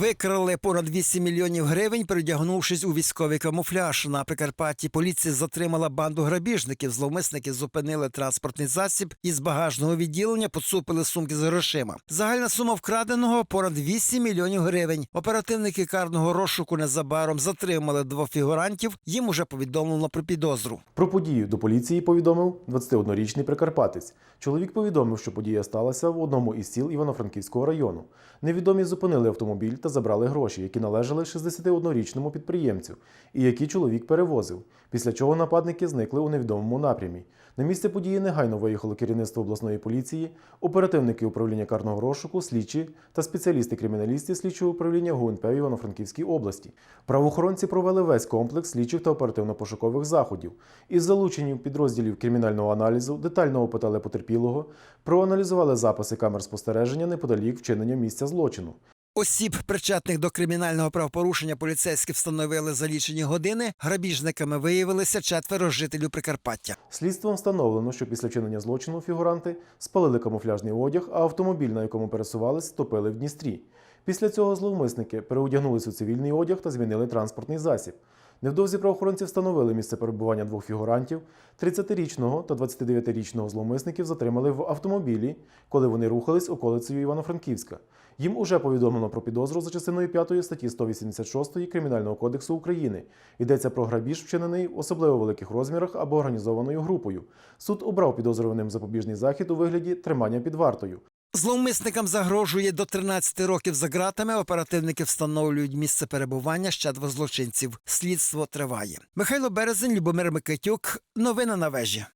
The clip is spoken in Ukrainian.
Викрали понад 200 мільйонів гривень, передягнувшись у військовий камуфляж. На Прикарпатті поліція затримала банду грабіжників. Зловмисники зупинили транспортний засіб із багажного відділення, поцупили сумки з грошима. Загальна сума вкраденого понад 200 мільйонів гривень. Оперативники карного розшуку незабаром затримали двох фігурантів. Їм уже повідомлено про підозру. Про подію до поліції повідомив 21-річний прикарпатець. Чоловік повідомив, що подія сталася в одному із сіл Івано-Франківського району. Невідомі зупинили автомобіль та забрали гроші, які належали 61-річному підприємцю, і які чоловік перевозив. Після чого нападники зникли у невідомому напрямі. На місце події негайно виїхало керівництво обласної поліції, оперативники управління карного розшуку, слідчі та спеціалісти-криміналісти слідчого управління ГУНП в Івано-Франківській області. Правоохоронці провели весь комплекс слідчих та оперативно-пошукових заходів. Із залученням підрозділів кримінального аналізу детально опитали потерпілого, проаналізували записи камер спостереження неподалік вчинення місця злочину. Осіб, причетних до кримінального правопорушення, поліцейські встановили за лічені години. Грабіжниками виявилися четверо жителів Прикарпаття. Слідством встановлено, що після вчинення злочину фігуранти спалили камуфляжний одяг, а автомобіль, на якому пересувались, стопили в Дністрі. Після цього зловмисники переодягнулись у цивільний одяг та змінили транспортний засіб. Невдовзі правоохоронці встановили місце перебування двох фігурантів. 30-річного та 29-річного зловмисників затримали в автомобілі, коли вони рухались околицею Івано-Франківська. Їм уже повідомлено про підозру за частиною 5 статті 186 Кримінального кодексу України. Йдеться про грабіж, вчинений в особливо великих розмірах або організованою групою. Суд обрав підозрюваним запобіжний захід у вигляді тримання під вартою. Зловмисникам загрожує до 13 років за ґратами. Оперативники встановлюють місце перебування ще двох злочинців. Слідство триває. Михайло Березень, Любомир Микитюк. Новини на вежі.